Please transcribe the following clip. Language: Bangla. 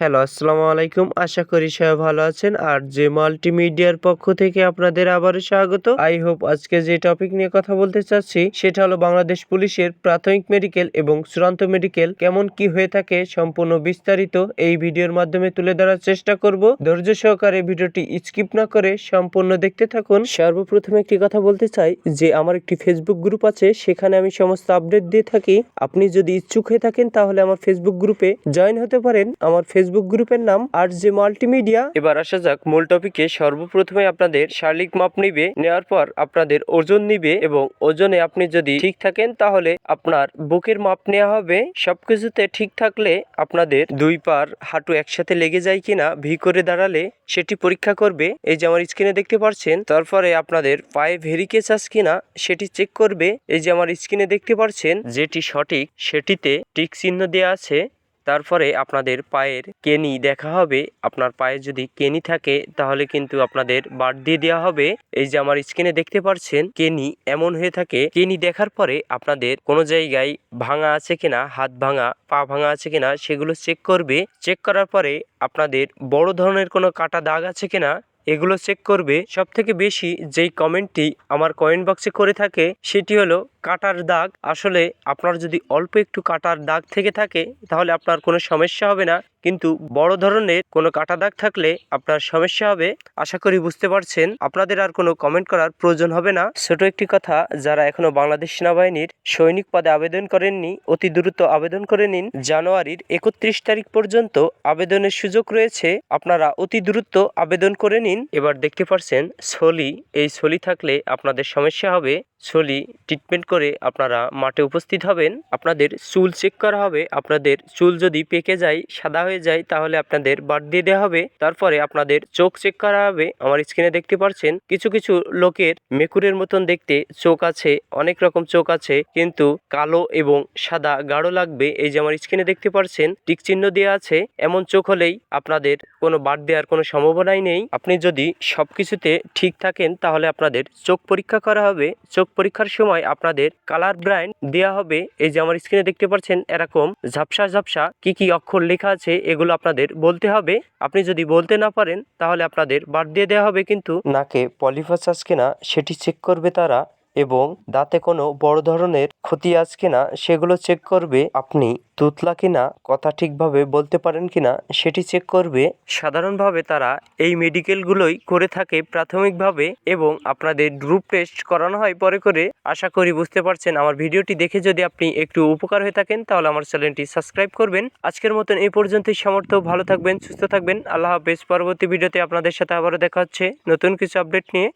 হ্যালো, আসসালামু আলাইকুম। আশা করি সবাই ভালো আছেন। আর যে মাল্টিমিডিয়ার পক্ষ থেকে আপনাদের আবারও স্বাগত। আই হোপ আজকে যে টপিক নিয়ে কথা বলতে চাচ্ছি, সেটা হলো বাংলাদেশ পুলিশের প্রাথমিক মেডিকেল এবং চূড়ান্ত মেডিকেল কেমন কি হয়ে থাকে সম্পূর্ণ বিস্তারিত এই ভিডিওর মাধ্যমে তুলে ধরার চেষ্টা করব। ধৈর্য সহকারে ভিডিওটি স্কিপ না করে সম্পূর্ণ দেখতে থাকুন। সর্বপ্রথম একটি কথা বলতে চাই যে, আমার একটি ফেসবুক গ্রুপ আছে, সেখানে আমি সমস্ত আপডেট দিয়ে থাকি। আপনি যদি ইচ্ছুক হয়ে থাকেন, তাহলে আমার ফেসবুক গ্রুপে জয়েন হতে পারেন। আমার ফেসবুক গ্রুপের নাম আর যে মাল্টিমিডিয়া। এবার আসা যাক মূল টপিকে সর্বপ্রথমে আপনাদের শারীরিক মাপ নিবে নেওয়ার পর আপনাদের ওজন নিবে এবং ওজনে আপনি যদি ঠিক থাকেন তাহলে আপনার বুকের মাপ নেওয়া হবে। সবকিছুতে ঠিক থাকলে আপনাদের দুই পার হাঁটু একসাথে লেগে যায় কিনা, ভি করে দাঁড়ালে সেটি পরীক্ষা করবে। এই যে আমার স্ক্রিনে দেখতে পাচ্ছেন তারপরে আপনাদের পায়ে ভেরিকেস আছে কিনা সেটি চেক করবে। এই যে আমার স্ক্রিনে দেখতে পাচ্ছেন যেটি সঠিক সেটিতে টিক চিহ্ন দেওয়া আছে। তারপরে আপনাদের পায়ের কেনি দেখা হবে। আপনার পায়ে যদি কেনি থাকে, তাহলে কিন্তু আপনাদের বাদ দিয়ে দেওয়া হবে। এই যে আমার স্ক্রিনে দেখতে পাচ্ছেন কেনি এমন হয়ে থাকে। কেনি দেখার পরে আপনাদের কোনো জায়গায় ভাঙা আছে কিনা, হাত ভাঙা, পা ভাঙা আছে কিনা, সেগুলো চেক করবে। চেক করার পরে আপনাদের বড় ধরনের কোনো কাটা দাগ আছে কিনা এগুলো চেক করবে। সব থেকে বেশি যেই কমেন্টটি আমার কয়েন বক্সে করে থাকে, সেটি হলো, কাটার দাগ। আসলে আপনার যদি অল্প একটু কাটার দাগ থেকে থাকে, তাহলে আপনার কোনো সমস্যা হবে না। কিন্তু বড় ধরনের কোনো কাটা দাগ থাকলে আপনার সমস্যা হবে। আশা করি বুঝতে পারছেন। আপনাদের আর কোনো কমেন্ট করার প্রয়োজন হবে না। ছোট একটি কথা, যারা এখনও বাংলাদেশ সেনাবাহিনীর সৈনিক পদে আবেদন করেননি, অতি দ্রুত আবেদন করে নিন। জানুয়ারির একত্রিশ তারিখ পর্যন্ত আবেদনের সুযোগ রয়েছে। আপনারা অতি দ্রুত আবেদন করে নিন। এবার দেখতে পারছেন, ছলি। এই ছলি থাকলে আপনাদের সমস্যা হবে। ছলি ট্রিটমেন্ট করে আপনারা মাঠে উপস্থিত হবেন। আপনাদের চুল চেক করা হবে। আপনাদের চুল যদি পেকে যায়, সাদা হয়ে যায়, তাহলে আপনাদের বাদ দিয়ে দেওয়া হবে। তারপরে আপনাদের চোখ চেক করা হবে। আমার স্ক্রিনে দেখতে পাচ্ছেন, কিছু কিছু লোকের মেকুরের মতন দেখতে চোখ আছে, অনেক রকম চোখ আছে, কিন্তু কালো এবং সাদা গাঢ় লাগবে। এই যে আমার স্ক্রিনে দেখতে পাচ্ছেন, টিক চিহ্ন দেওয়া আছে। এমন চোখ হলেই আপনাদের কোনো বাদ দেওয়ার কোনো সম্ভাবনাই নেই। আপনি যদি সব কিছুতে ঠিক থাকেন, তাহলে আপনাদের চোখ পরীক্ষা করা হবে। চোখ পরীক্ষার সময় আপনাদের কালার ব্রাইন দেওয়া হবে। এই যে আমার স্ক্রিনে দেখতে পাচ্ছেন, এরকম ঝাপসা ঝাপসা কি কি অক্ষর লেখা আছে, এগুলো আপনাদের বলতে হবে। আপনি যদি বলতে না পারেন, তাহলে আপনাদের বাদ দিয়ে দেওয়া হবে কিন্তু। নাকে পলিফাস আছে কিনা, সেটি চেক করবে তারা। এবং দাঁতে কোনো বড় ধরনের ক্ষতি আছে কিনা সেগুলো চেক করবে আপনি। তুতলা কিনা, কথা ঠিকভাবে বলতে পারেন কিনা সেটি চেক করবে। সাধারণভাবে তারা এই মেডিকেলগুলোই করে থাকে প্রাথমিকভাবে এবং আপনাদের গ্রুপ টেস্ট করানো হয় পরে করে। আশা করি বুঝতে পারছেন আমার ভিডিওটি দেখে যদি আপনি একটু উপকার হয়ে থাকেন তাহলে আমার চ্যানেলটি সাবস্ক্রাইব করবেন। আজকের মতন এই পর্যন্তই সমর্থ ভালো থাকবেন, সুস্থ থাকবেন। আল্লাহ হাফেজ। পরবর্তী ভিডিওতে আপনাদের সাথে আবারও দেখা হচ্ছে নতুন কিছু আপডেট নিয়ে।